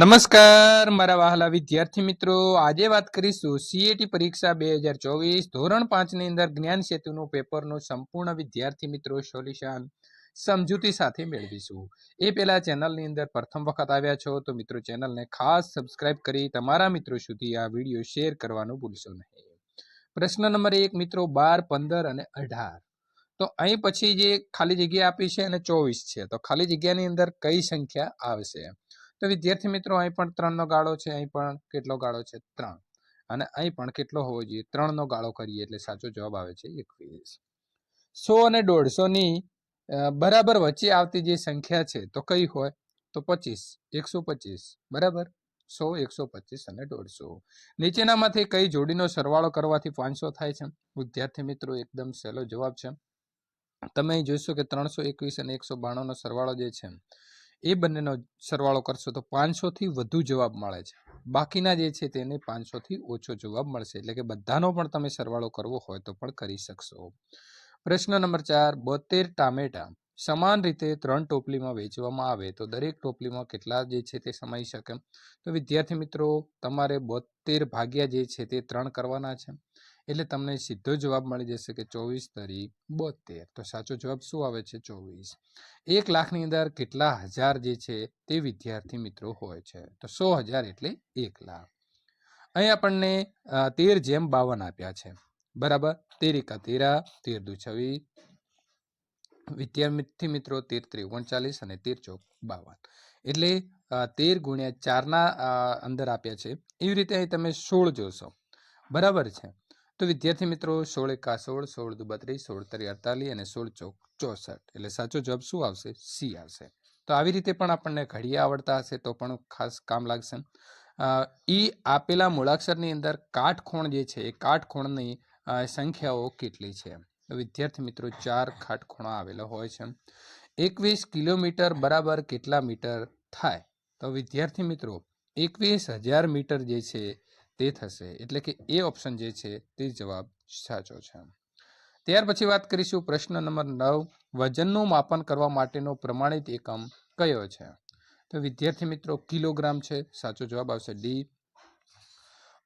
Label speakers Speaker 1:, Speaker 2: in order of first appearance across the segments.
Speaker 1: નમસ્કાર, મારા વહાલા વિદ્યાર્થી મિત્રો. આજે વાત કરીશું સીએટી પરીક્ષા બે હજાર ચોવીસ ધોરણ પાંચની અંદર જ્ઞાન સેતુનું પેપરનું સંપૂર્ણ વિદ્યાર્થી મિત્રો સોલ્યુશન સમજૂતી સાથે મેળવીશું. એ પહેલા ચેનલની અંદર પ્રથમ વખત આવ્યા છો તો મિત્રો ચેનલને ખાસ સબસ્ક્રાઇબ કરી તમારા મિત્રો સુધી આ વીડિયો શેર કરવાનું ભૂલશો નહીં. પ્રશ્ન નંબર એક મિત્રો, બાર, પંદર અને અઢાર. તો અહીં પછી જે ખાલી જગ્યા આપી છે અને ચોવીસ છે. તો ખાલી જગ્યાની અંદર કઈ સંખ્યા આવશે? તો વિદ્યાર્થી મિત્રો, અહીં પણ ત્રણનો ગાળો છે, અહીં પણ કેટલો ગાળો છે? ત્રણ. અને અહીં પણ કેટલો હોવો જોઈએ? ત્રણનો ગાળો કરીએ એટલે સાચો જવાબ આવે છે એકવીસ. સો અને દોઢસોની બરાબર વચ્ચે આવતી જે સંખ્યા છે, તો કઈ હોય? તો પચીસ. એકસો પચીસ. બરાબર? સો, એકસો પચીસ અને દોઢસો. નીચેનામાંથી કઈ જોડીનો સરવાળો કરવાથી પાંચસો થાય છે? વિદ્યાર્થી મિત્રો, એકદમ સહેલો જવાબ છે. તમે જોશો કે ત્રણસો એકવીસ અને એકસો બાણુંનો સરવાળો જે છે એ બંનેનો સરવાળો કરશો તો પાંચસોથી વધુ જવાબ મળે છે. બાકીના જે છે તેને પાંચસોથી ઓછો જવાબ મળશે. એટલે કે બધાનો પણ તમે સરવાળો કરવો હોય તો પણ કરી શકશો. પ્રશ્ન નંબર ચાર, બોતેર ટામેટા સમાન રીતે ત્રણ ટોપલીમાં વેચવામાં આવે તો દરેક ટોપલીમાં કેટલા જે છે તે સમાઈ શકે? તો વિદ્યાર્થી મિત્રો, તમારે બોતેર ભાગ્યા જે છે તે ત્રણ કરવાના છે. એટલે તમને સીધો જવાબ મળી જશે કે ચોવીસ તરી બોતેર. તો સાચો જવાબ શું આવે છે? ચોવીસ. એક લાખની અંદર કેટલા હજાર જે છે તે વિદ્યાર્થી મિત્રો હોય છે. તો સો હજાર એટલે એક લાખ. અહીં આપણને તેર જેમ બાવન આપ્યા છે. બરાબર? તેર એકા તેરા, તેર દુ છવ્વીસ વિદ્યાર્થી મિત્રો, તેર ત્રી ઓગણચાલીસ અને તેર ચોક બાવન. એટલે તેર ગુણ્યા ચારના અંદર આપ્યા છે. એવી રીતે અહીં તમે સોળ જોશો. બરાબર છે? તો વિદ્યાર્થી મિત્રો, સોળ એકા સોળ સોળ દુ સોળ તરી અડતાલીસ અને સોળ ચોક ચોસઠ. એટલે સાચો જવાબ શું આવશે? સી આવશે. તો આવી રીતે પણ આપણને ઘડિયા આવડતા હશે તો પણ ખાસ કામ લાગશે. એ આપેલા મૂળાક્ષરની અંદર કાટખૂણ જે છે, એ કાટખૂણની સંખ્યાઓ કેટલી છે? વિદ્યાર્થી મિત્રો, ચાર કાટખૂણા આવેલા હોય છે. એકવીસ કિલોમીટર બરાબર કેટલા મીટર થાય? તો વિદ્યાર્થી મિત્રો, એકવીસ હજાર મીટર જે છે તે થશે. એટલે કે એ ઓપ્શન જે છે તે જવાબ સાચો છે ત્યાર પછી વાત કરીશું પ્રશ્ન નંબર નવ, વજનનું માપન કરવા માટેનો પ્રમાણિત એકમ કયો છે? તો વિદ્યાર્થી મિત્રો, કિલોગ્રામ છે. સાચો જવાબ આવશે ડી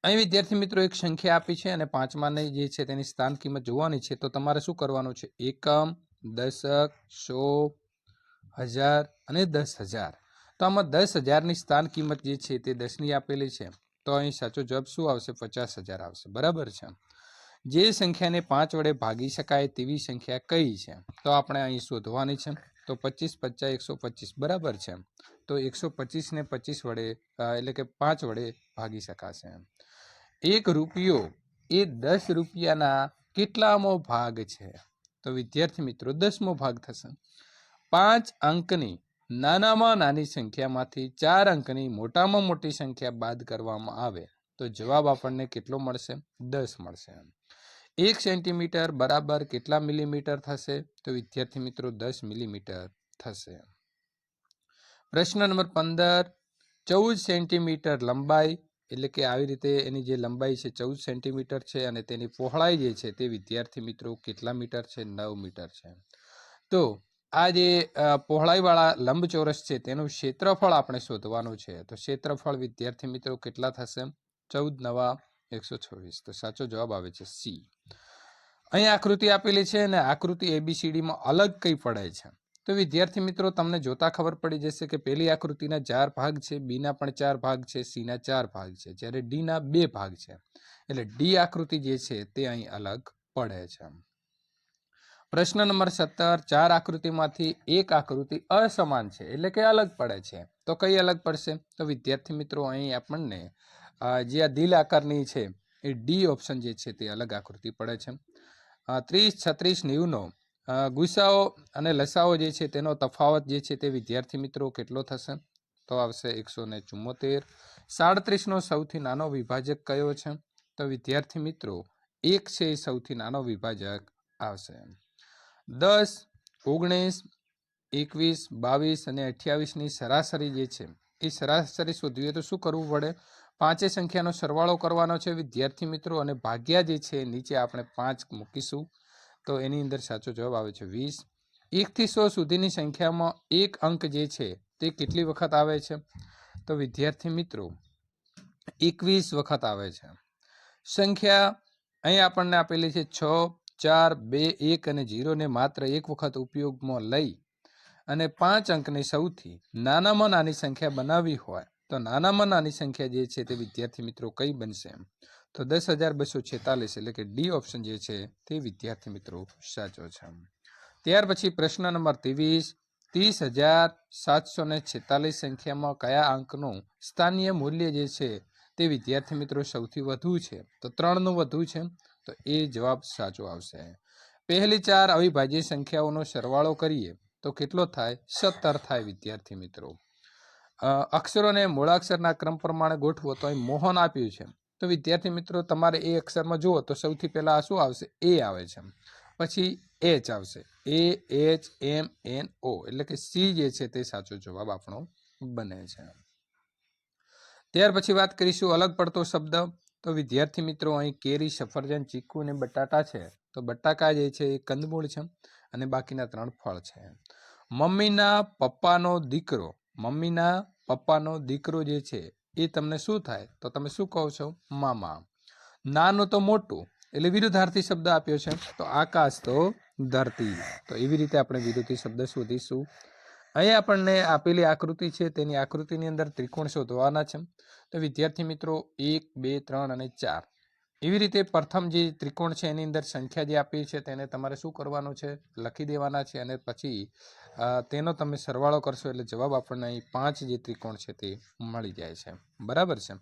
Speaker 1: અહીં વિદ્યાર્થી મિત્રો એક સંખ્યા આપી છે અને પાંચમાની જે છે તેની સ્થાન કિંમત જોવાની છે. તો તમારે શું કરવાનું છે? એકમ, દશક, સો, હજાર અને દસ હજાર. તો આમાં દસ હજારની સ્થાન કિંમત જે છે તે દસની આપેલી છે. તો અહીં સાચો જવાબ શું આવશે? પચાસ હજાર આવશે. બરાબર છે? જે સંખ્યાને પાંચ વડે ભાગી શકાય તેવી સંખ્યા કઈ છે? તો આપણે અહીં શોધવાની છે. તો પચીસ પચાસ એકસો પચીસ. બરાબર છે? તો એકસો પચીસને પચીસ વડે એટલે કે પાંચ વડે ભાગી શકાશે. એક રૂપિયો એ દસ રૂપિયાના કેટલામો ભાગ છે? તો વિદ્યાર્થી મિત્રો, દસમો ભાગ થશે. પાંચ અંકની નાનામાં નાની સંખ્યામાંથી ચાર અંકની મોટામાં મોટી સંખ્યા બાદ કરવામાં આવે, તો જવાબ આપણને કેટલો મળશે? દસ મળશે એક સેન્ટીમીટર બરાબર કેટલા મિલીમીટર થશે? તો વિદ્યાર્થી મિત્રો, દસ મિલીમીટર થશે પ્રશ્ન નંબર પંદર, ચૌદ સેન્ટીમીટર લંબાઈ, એટલે કે આવી રીતે એની જે લંબાઈ છે, ચૌદ સેન્ટીમીટર છે અને તેની પહોળાઈ જે છે, તે વિદ્યાર્થી મિત્રો કેટલા મીટર છે? નવ મીટર છે તો આ જે પહોળાઈવાળા લંબચોરસ છે, તેનું ક્ષેત્રફળ આપણે શોધવાનું છે. તો ક્ષેત્રફળ, વિદ્યાર્થી મિત્રો, કેટલા થશે? ચૌદ નવા એકસો છવ્વીસ. તો સાચો જવાબ આવે છે સી. અહીં આકૃતિ આપેલી છે અને આકૃતિ એબીસીડીમાં અલગ કઈ પડે છે. તો વિદ્યાર્થી મિત્રો, તમને જોતા ખબર પડી જશે કે પહેલી આકૃતિના ચાર ભાગ છે, બીના પણ ચાર ભાગ છે, સીના ચાર ભાગ છે. જ્યારે ડીના બે ભાગ છે. એટલે ડી આકૃતિ જે છે, તે અહીં અલગ પડે છે. પ્રશ્ન નંબર સત્તર, ચાર આકૃતિમાંથી એક આકૃતિ અસમાન છે, એટલે કે અલગ પડે છે. તો કઈ અલગ પડશે? તો વિદ્યાર્થી મિત્રો, અહીં આપણને જે આ દિલ આકારની છે, એ ડી ઓપ્શન જે છે તે અલગ આકૃતિ પડે છે. ત્રીસ, છત્રીસ, નેવુંનો ગુસ્સાઓ અને લસાઓ જે છે તેનો તફાવત જે છે તે વિદ્યાર્થી મિત્રો કેટલો થશે? તો આવશે એકસો ને ચુમ્મોતેર સાડત્રીસનો સૌથી નાનો વિભાજક કયો છે? તો વિદ્યાર્થી મિત્રો, એક છે એ સૌથી નાનો વિભાજક આવશે. દસ, ઓગણીસ, એકવીસ, બાવીસ અને અઠ્યાવીસની સરાસરી જે છે, એ સરાસરી શોધવીએ તો શું કરવું પડે? પાંચે સંખ્યાનો સરવાળો કરવાનો છે, વિદ્યાર્થી મિત્રો, અને ભાગ્યા જે છે, નીચે આપણે પાંચ મૂકીશું. તો એની અંદર સાચો જવાબ આવે છે વીસ. એકથી સો સુધીની સંખ્યામાં એક અંક જે છે, તે કેટલી વખત આવે છે? તો વિદ્યાર્થી મિત્રો, એકવીસ વખત આવે છે. સંખ્યા અહીં આપણને આપેલી છે છ ચાર, બે, એક અને જીરોને માત્ર એક વખત ઉપયોગમાં લઈ અને પાંચ અંકની સૌથી નાનામાં નાની સંખ્યા બનાવી હોય, તો નાનામાં નાની સંખ્યા જે છે તે વિદ્યાર્થી મિત્રો કઈ બનશે તો દસ હજાર બસો છેતાલીસ એટલે કે ડી ઓપ્શન જે છે તે વિદ્યાર્થી મિત્રો સાચો છે ત્યાર પછી પ્રશ્ન નંબર ત્રેવીસ, ત્રીસ હજાર સાતસો ને છેતાલીસ સંખ્યામાં કયા અંકનું સ્થાનીય મૂલ્ય જે છે તે વિદ્યાર્થી મિત્રો સૌથી વધુ છે? તો ત્રણનું વધુ છે. તો એ જવાબ સાચો આવશે. પહેલી ચાર અવિભાજ્ય સંખ્યાઓનો સરવાળો કરીએ તો કેટલો થાય? સત્તર થાય, વિદ્યાર્થી મિત્રો. અક્ષરોને મૂળાક્ષરના ક્રમ પ્રમાણે ગોઠવો તો અહીં મોહન આપ્યું છે. તો વિદ્યાર્થી મિત્રો, તમારે એ અક્ષરમાં જુઓ તો સૌથી પહેલા શું આવશે? એ આવે છે. પછી એચ આવશે. એ એચ એમ એન ઓ એટલે કે સી જે છે તે સાચો જવાબ આપણો બને છે. ત્યાર પછી વાત કરીશું અલગ પડતો શબ્દ. તો વિદ્યાર્થી મિત્રો, અહીં કેરી, સફરજન, ચીકુ અને બટાટા છે. તો બટાકા જે છે એ કંદમૂળ છે અને બાકીના ત્રણ ફળ છે. મમ્મીના પપ્પાનો દીકરો, મમ્મીના પપ્પાનો દીકરો જે છે એ તમને શું થાય? તો તમે શું કહો છો? મામા. નાનું તો મોટું, એટલે વિરુદ્ધાર્થી શબ્દ આપ્યો છે. તો આકાશ તો ધરતી. તો એવી રીતે આપણે વિરુદ્ધી શબ્દ શોધીશું. અહીં આપણને આપેલી આકૃતિ છે, તેની આકૃતિની અંદર ત્રિકોણ શોધવાના છે. તો વિદ્યાર્થી મિત્રો, એક, બે, ત્રણ અને ચાર. એવી રીતે પ્રથમ જે ત્રિકોણ છે, એની અંદર સંખ્યા જે આપી છે, તેને તમારે શું કરવાનું છે? લખી દેવાના છે અને પછી તેનો તમે સરવાળો કરશો એટલે જવાબ આપણને અહીં પાંચ જે ત્રિકોણ છે તે મળી જાય છે. બરાબર છે?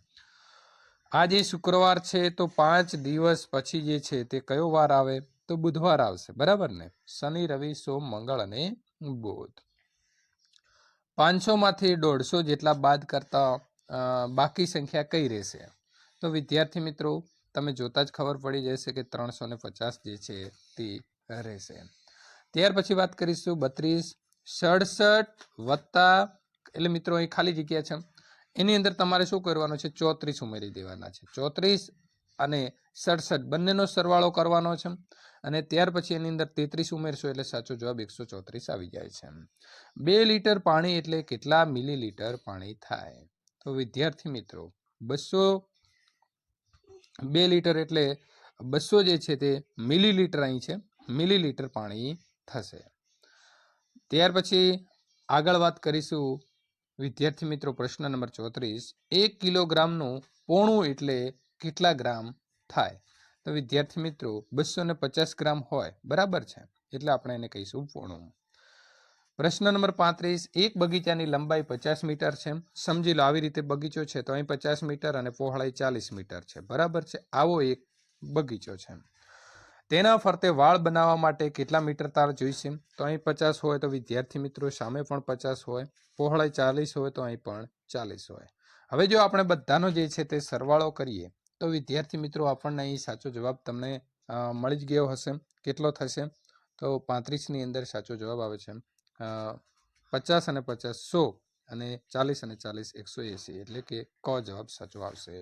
Speaker 1: આજે શુક્રવાર છે, તો પાંચ દિવસ પછી જે છે તે કયો વાર આવે? તો બુધવાર આવશે. બરાબર ને? શનિ, રવિ, સોમ, મંગળ અને બુધ. પાંચસો માંથી દોઢસો જેટલા બાદ કરતા બાકી સંખ્યા કઈ રહેશે? તો વિદ્યાર્થી મિત્રો, તમે જોતા જ ખબર પડી જશે કે ત્રણસો ને પચાસ જે છે તે રહેશે. ત્યાર પછી વાત કરીશું બત્રીસ, સડસઠ વત્તા, એટલે મિત્રો અહીં ખાલી જગ્યા છે. એની અંદર તમારે શું કરવાનું છે? ચોત્રીસ ઉમેરી દેવાના છે. ચોત્રીસ અને સડસઠ, બંનેનો સરવાળો કરવાનો છે. અને ત્યાર પછી એની અંદર તેત્રીસ ઉમેરશો એટલે સાચો જવાબ એકસો ચોત્રીસ આવી જાય છે. બે લીટર પાણી એટલે કેટલા મિલીલીટર પાણી થાય? તો વિદ્યાર્થી મિત્રો, બસો બે લીટર એટલે બસો જે છે તે મિલીલીટર અહીં છે, મિલીલીટર પાણી થશે. ત્યાર પછી આગળ વાત કરીશું વિદ્યાર્થી મિત્રો પ્રશ્ન નંબર ચોત્રીસ. એક કિલોગ્રામનું પોણું એટલે કેટલા ગ્રામ થાય? તો વિદ્યાર્થી મિત્રો, બસો ને પચાસ ગ્રામ હોય, બરાબર છે? એટલે આપણે એને કહીશું પૂર્ણું. પ્રશ્ન નંબર પાંત્રીસ, એક બગીચાની લંબાઈ પચાસ મીટર છે. સમજી લો, આવી રીતે બગીચો છે, તો અહીં પચાસ મીટર અને પહોળાઈ ચાલીસ મીટર છે. બરાબર છે? આવો એક બગીચો છે. તેના ફરતે વાળ બનાવવા માટે કેટલા મીટર તાર જોઈશે? તો અહીં પચાસ હોય તો વિદ્યાર્થી મિત્રો, સામે પણ પચાસ હોય. પહોળાઈ ચાલીસ હોય તો અહીં પણ ચાલીસ હોય. હવે જો આપણે બધાનો જે છે તે સરવાળો કરીએ તો વિદ્યાર્થી મિત્રો, આપણને અહીં સાચો જવાબ તમને મળી જ ગયો હશે. કેટલો થશે? તો પાંત્રીસની અંદર સાચો જવાબ આવે છે. પચાસ અને પચાસ સો અને ચાલીસ અને ચાલીસ એકસો એંસી એટલે કે ક જવાબ સાચો આવશે.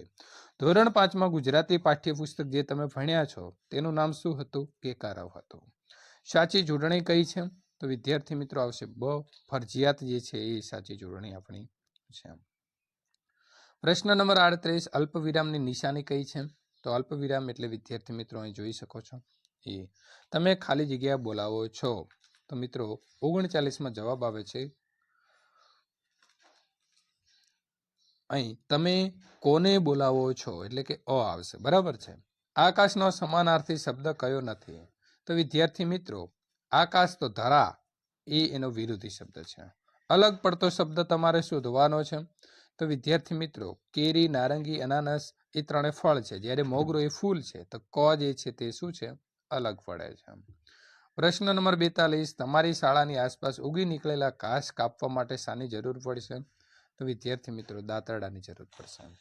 Speaker 1: ધોરણ પાંચમાં ગુજરાતી પાઠ્યપુસ્તક જે તમે ભણ્યા છો, તેનું નામ શું હતું? કેકારવ હતું. સાચી જોડણી કઈ છે? તો વિદ્યાર્થી મિત્રો, આવશે બ ફરજિયાત જે છે, એ સાચી જોડણી આપણી છે. પ્રશ્ન નંબર આડત્રીસ અલ્પ વિરામની નિશાની કઈ છે? તો અલ્પ વિરામ એટલે વિદ્યાર્થી મિત્રો, અહીં જોઈ શકો છો. એ, તમે ખાલી જગ્યા બોલાવો છો. તો મિત્રો, ઓગણચાલીસમાં જવાબ આવે છે. અહીં, તમે કોને બોલાવો છો? એટલે કે અ આવશે. બરાબર છે? આકાશનો સમાનાર્થી શબ્દ કયો નથી? તો વિદ્યાર્થી મિત્રો, આકાશ તો ધરા, એ એનો વિરોધી શબ્દ છે. અલગ પડતો શબ્દ તમારે શોધવાનો છે. તો વિદ્યાર્થી મિત્રો, કેરી, નારંગી, અનાનસ એ ત્રણે ફળ છે. જ્યારે મોગરો એ ફૂલ છે, તો ક જે છે તે શું છે? અલગ પડે છે. પ્રશ્ન નંબર બેતાલીસ, તમારી શાળાની આસપાસ ઉગી નીકળેલા ઘાસ કાપવા માટે શાની જરૂર પડશે? તો વિદ્યાર્થી મિત્રો, દાંતરડાની જરૂર પડશે.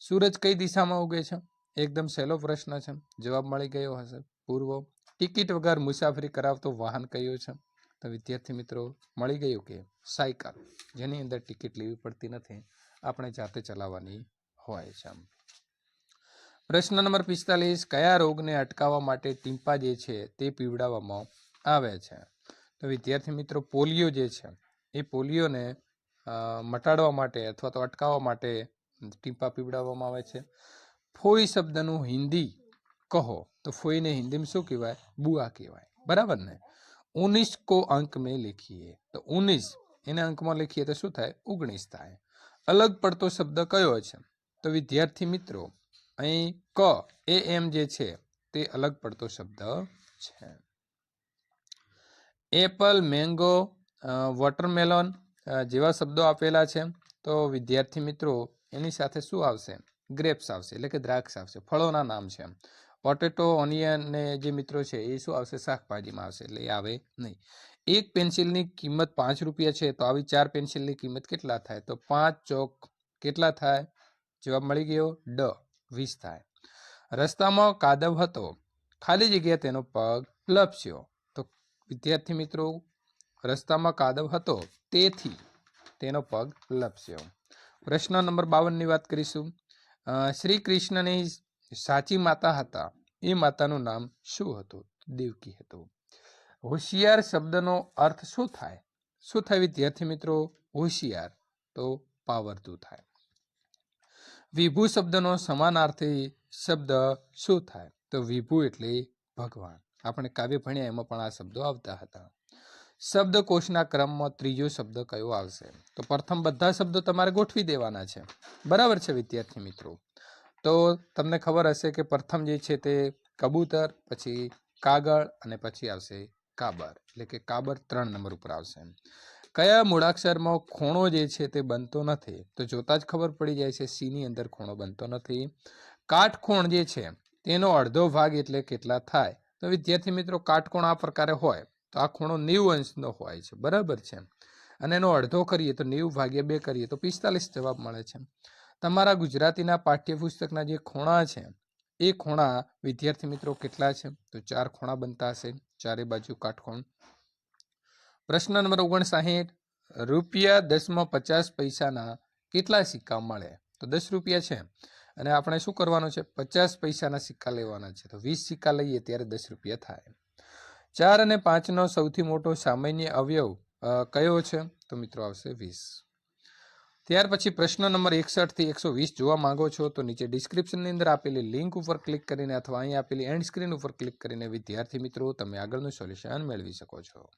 Speaker 1: સૂરજ કઈ દિશામાં ઉગે છે? એકદમ સહેલો પ્રશ્ન છે. જવાબ મળી ગયો હશે. પૂર્વ, ટિકિટ વગર મુસાફરી કરાવતો વાહન કયું છે? તો વિદ્યાર્થી મિત્રો, મળી ગયું કે સાયકલ. જેની અંદર ટિકિટ લેવી પડતી નથી. આપણે જાતે ચલાવવાની હોય છે પ્રશ્ન નંબર પિસ્તાલીસ, કયા રોગને અટકાવવા માટે ટીમ્પા જે છે તે પીવડાવવામાં આવે છે? તો વિદ્યાર્થી મિત્રો, પોલિયો જે છે, એ પોલિયોને મટાડવા માટે અથવા તો અટકાવવા માટે ટીમ્પા પીવડાવવામાં આવે છે. ફોઈ શબ્દનું હિન્દી કહો, તો ફોઈને હિન્દીમાં શું કહેવાય? બુઆ કહેવાય. બરાબર ને? ઉનીસ કો અંક મેં લખીએ. તો ઓનીસ એને અંકમાં લખીએ તો શું થાય? ઓગણીસ થાય. અલગ પડતો શબ્દ કયો છે? તો વિદ્યાર્થી મિત્રો, અહીં ક, એ, એમ જે છે, તે અલગ પડતો શબ્દ છે. એપલ, મેંગો વોટરમેલોન જેવા શબ્દો આપેલા છે. તો વિદ્યાર્થી મિત્રો, એની સાથે શું આવશે? ગ્રેપ્સ આવશે, એટલે કે દ્રાક્ષ આવશે, ફળોના નામ છે પોટેટો, ઓનિયન ને જે મિત્રો છે, એ શું આવશે? શાકભાજીમાં આવશે, એટલે એ આવે નહીં. એક પેન્સિલની કિંમત પાંચ રૂપિયા છે, તો આવી ચાર પેન્સિલની કિંમત કેટલા થાય? તો પાંચ ચોક કેટલા થાય? જવાબ મળી ગયો ડ, વીસ થાય. રસ્તામાં કાદવ હતો. ખાલી જગ્યા તેનો પગ લપસ્યો. તો વિદ્યાર્થી મિત્રો, રસ્તામાં કાદવ હતો, તેથી તેનો પગ લપસ્યો. પ્રશ્ન નંબર બાવનની વાત કરીશું. શ્રી કૃષ્ણની સાચી માતા હતા. એ માતાનું નામ શું હતું? દેવકી હતું. હોશિયાર શબ્દનો અર્થ શું થાય? શું થાય વિદ્યાર્થી મિત્રો? હોશિયાર. તો પાવરતું થાય. વિભુ શબ્દનો સમાનાર્થી શબ્દ શું થાય? તો વિભુ એટલે ભગવાન. આપણે કાવ્ય ભણ્યા એમાં પણ આ શબ્દો આવતા હતા. શબ્દકોશના ક્રમમાં ત્રીજો શબ્દ કયો આવશે? તો પ્રથમ બધા શબ્દો તમારે ગોઠવી દેવાના છે. બરાબર છે વિદ્યાર્થી મિત્રો? તો તમને ખબર હશે કે પ્રથમ જે છે તે કબૂતર, પછી કાગળ અને પછી આવશે કાબર, એટલે કે કાબર ત્રણ નંબર ઉપર આવશે કયા મૂળાક્ષરમાં ખૂણો જે છે તે બનતો નથી? તો જોતા જ ખબર પડી જાય છે સીની અંદર ખૂણો બનતો નથી. કાટખૂણ જે છે, તેનો અડધો ભાગ એટલે કેટલા થાય? તો વિદ્યાર્થી મિત્રો કાટકોણ આ પ્રકારે હોય, તો આ ખૂણો નેવું અંશનો હોય છે. બરાબર છે? અને એનો અડધો કરીએ તો નેવું ભાગ્યા બે કરીએ તો પિસ્તાલીસ જવાબ મળે છે. તમારા ગુજરાતીના પાઠ્યપુસ્તકના જે ખૂણા છે, એ ખૂણા વિદ્યાર્થી મિત્રો કેટલા છે? તો ચાર ખૂણા બનતા હશે. ચારે બાજુ કાટખૂણ. પ્રશ્ન નંબર ઓગણસાહીઠ, રૂપિયા દસમાં પચાસ પૈસાના કેટલા સિક્કા મળે? તો દસ રૂપિયા છે. અને આપણે શું કરવાનું છે? પચાસ પૈસાના સિક્કા લેવાના છે. તો વીસ સિક્કા લઈએ ત્યારે દસ રૂપિયા થાય. ચાર અને પાંચનો સૌથી મોટો સામાન્ય અવયવ કયો છે? તો મિત્રો આવશે વીસ. ત્યાર પછી પ્રશ્ન નંબર એકસઠથી એકસો વીસ જોવા માંગો છો, તો નીચે ડિસ્ક્રિપ્શનની અંદર આપેલી લિંક ઉપર ક્લિક કરીને અથવા અહીં આપેલી એન્ડ સ્ક્રીન ઉપર ક્લિક કરીને વિદ્યાર્થી મિત્રો, તમે આગળનું સોલ્યુશન મેળવી શકો છો.